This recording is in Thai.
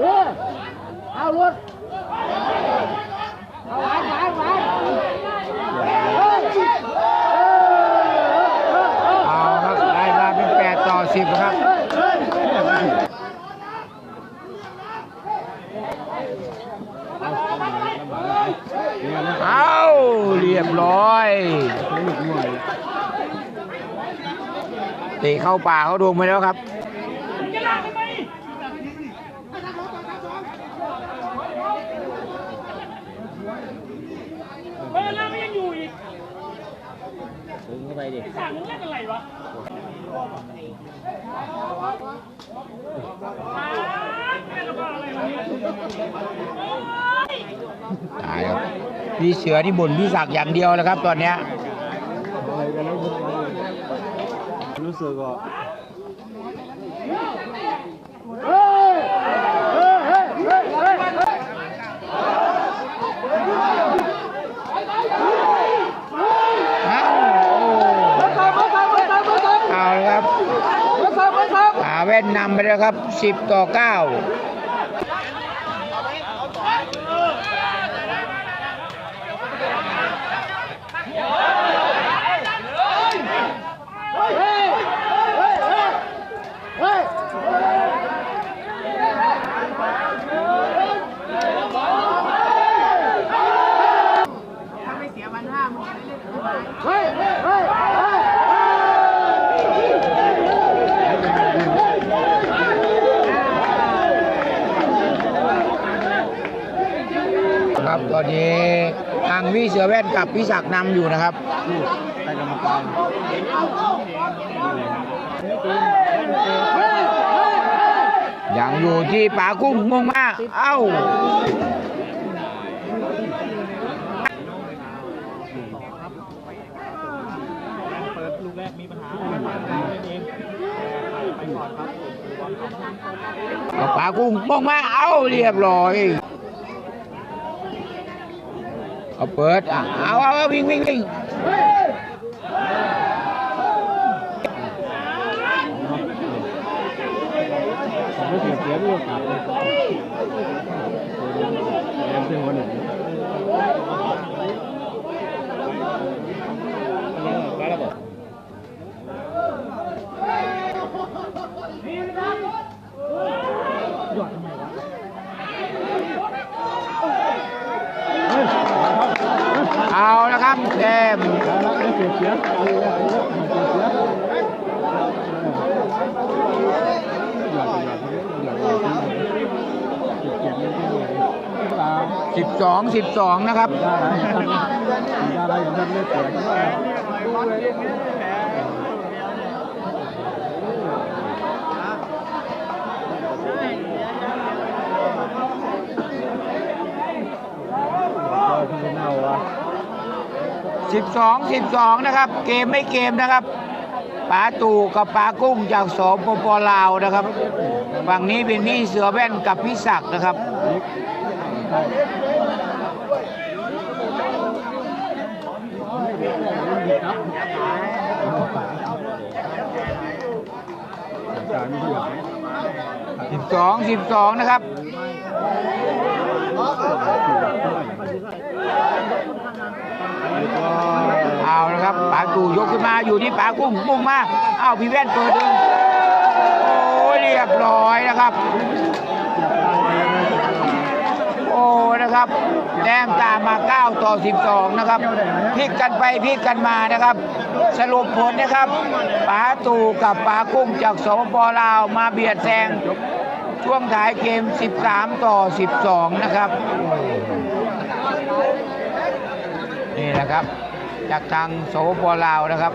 Yeah! าวรถเอาหวาเอาครับได้มาเป็นแปดต่อสิบครับเอาเรียบร้อยตีเข้าป่าเขาดวงไปแล้วครับ ถึงเข้าไปดิสั่งมึงเล่นอะไรวะอ่าแม่งก็บ้าอะไรวะเนี่ยโอ๊ยตายครับพี่เสือที่บ่นพี่ศักดิ์อย่างเดียวแล้วครับ ตอนเนี้ยรู้สึกว่า เอาเอาละครับ ขาแว่นนำไปแล้วครับ 10 ต่อ 9 ครับ ตอนนี้ทางพี่เสือแว่นกับพี่ศักดิ์นำอยู่นะครับใครกรรมการยังอยู่ที่ป่ากุ้งมงมาเอ้าเปิดลูกแรกมีปัญหาเองไปก่อนครับป่ากุ้งมงมาเอ้าเรียบร้อย เอาเปิดอะเอาเอาเอาวิ่งวิ่งวิ่งผมไม่เสียเสียไม่โอกาสเลยเล่นเส้นวันหนึ่งไปแล้วบอก เอาละครับแต้ม ไม่เสิบสองสิบสองนะครับ ได้ท่านไม่เสียสิบสองสิบสองนะครับ เกมไม่เกมนะครับป๋าตู่กับป๋ากุ้งจากสปปลาวนะครับ ฝั่งนี้เป็นพี่เสือแว่นกับพี่ศักดิ์นะครับสิบสองสิบสองนะครับ เอาละครับปาตูยกขึ้นมาอยู่ที่ปากุ้งมุ่งมาเอาพี่แว่นเปิดดึงโอ้ยเรียบร้อยนะครับ โอ้นะครับแต้มตามมา 9 ต่อ 12 นะครับพลิกกันไปพลิกกันมานะครับ สรุปผลนะครับป๋าตู่กับป๋ากุ้งจากสปปลาวมาเบียดแซงช่วงท้ายเกม 13 ต่อ 12 นะครับ นี่นะครับ จากทางโสปลาวนะครับ